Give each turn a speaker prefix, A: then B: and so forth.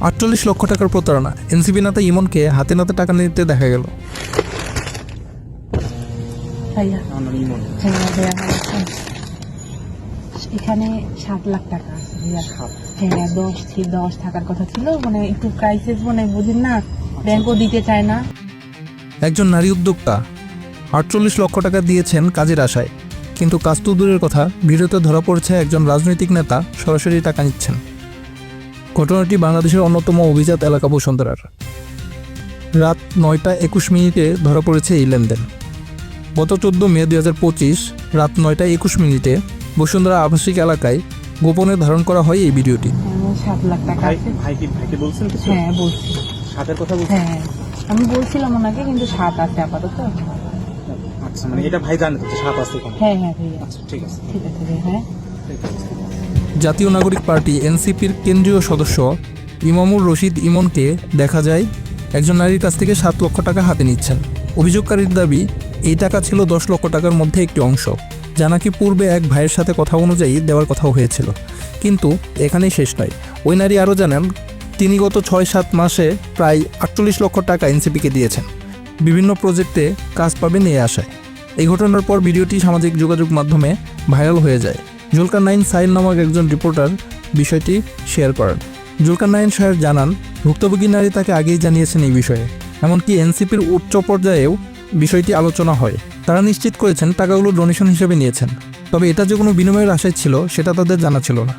A: আটচল্লিশ লক্ষ টাকার প্রতারণা। এনসিপি নেতা ইমনকে হাতে নাতে টাকা নিতে দেখা গেল?
B: এখানে সাত লাখ টাকা আছে হ্যাঁ দশ দশ থাকার কথা ছিল মানে একটু ক্রাইসিস মানে বুঝেন না ব্যাংকও দিতে চায় না।
A: একজন নারী উদ্যোক্তা আটচল্লিশ লক্ষ টাকা দিয়েছেন কাজের আশায়। কিন্তু কাজ তো দূরের কথা ভিডিওতে ধরা পড়েছে একজন রাজনৈতিক নেতা সরাসরি টাকা নিচ্ছেন। ঘটনাটি বাংলাদেশের অন্যতম অভিজাত এলাকা বসুন্ধরার। রাত নয়টা একুশ মিনিটে ধরা পড়েছে এই লেনদেন। গত চোদ্দ মে দুই হাজার পঁচিশ রাত নয়টা একুশ মিনিটে বসুন্ধরা আবাসিক এলাকায় গোপনে ধারণ করা হয় এই ভিডিওটি।
B: হ্যাঁ, সাত লাখ টাকা হ্যাঁ বলছি।
C: সাতের কথা বলছেন?
B: হ্যাঁ আমি বলছিলাম ওনাকে কিন্তু সাত আছে আপাতত।
C: আচ্ছা মানে এটা ভাই জানে তো সাত আছে
B: হ্যাঁ হ্যাঁ
C: আচ্ছা ঠিক আছে।
B: ঠিক আছে হ্যাঁ।
C: ঠিক আছে।
A: জাতীয় নাগরিক পার্টি এনসিপির কেন্দ্রীয় সদস্য ইমামুর রশিদ ইমনকে দেখা যায় একজন নারীর কাছ থেকে সাত লক্ষ টাকা হাতে নিচ্ছেন। অভিযোগকারীর দাবি, এই টাকা ছিল দশ লক্ষ টাকার মধ্যে একটি অংশ। যা নাকি পূর্বে এক ভাইয়ের সাথে কথা অনুযায়ী দেওয়ার কথাও হয়েছিল। কিন্তু এখানেই শেষ নয়। ওই নারী আরও জানান, তিনি গত ছয় সাত মাসে প্রায় আটচল্লিশ লক্ষ টাকা এনসিপিকে দিয়েছেন। বিভিন্ন প্রজেক্টে কাজ পাবেন এই আশায়। এই ঘটনার পর ভিডিওটি সামাজিক যোগাযোগ মাধ্যমে ভাইরাল হয়ে যায়। জুলকার নাইন সাইল নামক একজন রিপোর্টার বিষয়টি শেয়ার করেন। জুলকান নাইন সাহেব জানান, ভুক্তভোগী নারী তাকে আগেই জানিয়েছেন এই বিষয়ে। এমনকি এনসিপির উচ্চ পর্যায়েও বিষয়টি আলোচনা হয়। তারা নিশ্চিত করেছেন টাকাগুলো ডোনেশন হিসেবে নিয়েছেন। তবে এটা যে কোনো বিনিময়ের আশায় ছিল, সেটা তাদের জানা ছিল না।